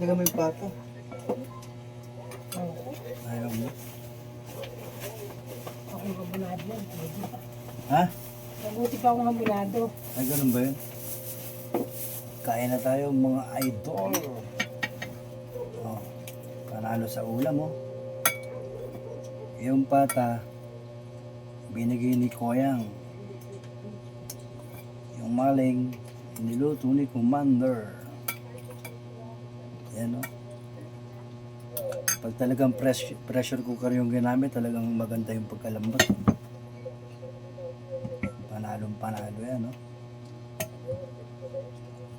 yung pata. Oo. Ayaw mo. Ako ang kabunado yan. Ha? Mabuti pa akong kabunado. Ay, ganun ba yun? Kain na tayo mga idol. Oh, panalo sa ulam oh. Yung pata, binigay ni Koyang. Yung maling, niluto ni Commander. Yan oh. Pag talagang press, pressure cooker yung ginamit, talagang maganda yung pagkalambot. Panalong panalo yan, no?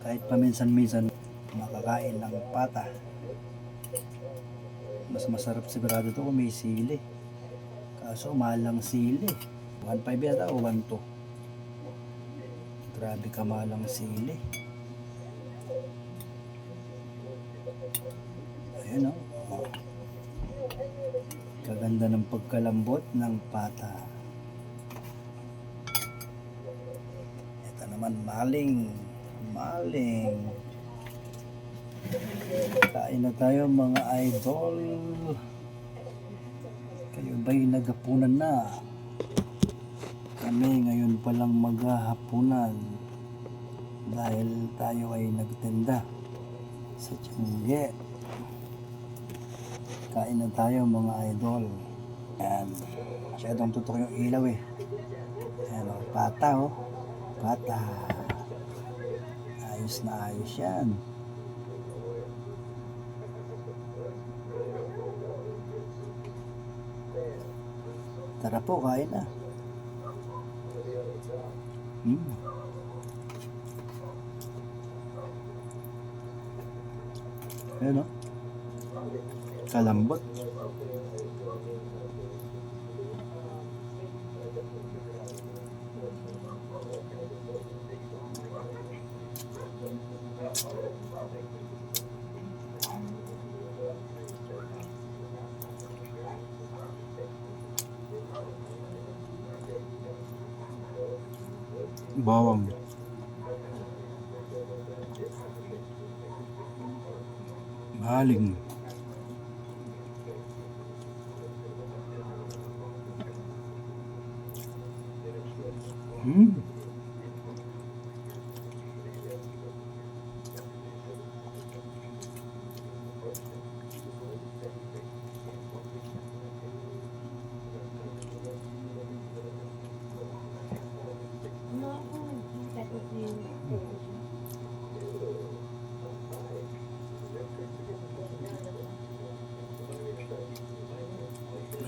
Kahit paminsan-minsan makakain ng pata. Mas masarap sigurado to kung may sili. Kaso mahal ang sili. 1.5 yata o 1.2. Grabe ka mahal ang sili. Ayun o. Oh. Kaganda ng pagkalambot ng pata. Ito naman maling. Maling. Kain na tayo mga idol. Kayo ba'y naghapunan na? Kami ngayon palang maghahapunan dahil tayo ay nagtenda sa Tiyangge. Kain na tayo mga idol. Ayan. Masyadong tutok yung ilaw eh. Ayan o, pata o. Pata. Ayos na ayos yan. Tara po, kain na. Hmm. Ayan o. Kalambot. Bawang. Maling. Hmm.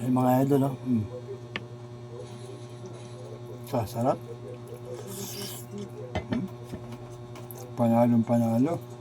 Ay, mga idol, oh. Hmm. Sasarap. Hmm. Panalong panalo.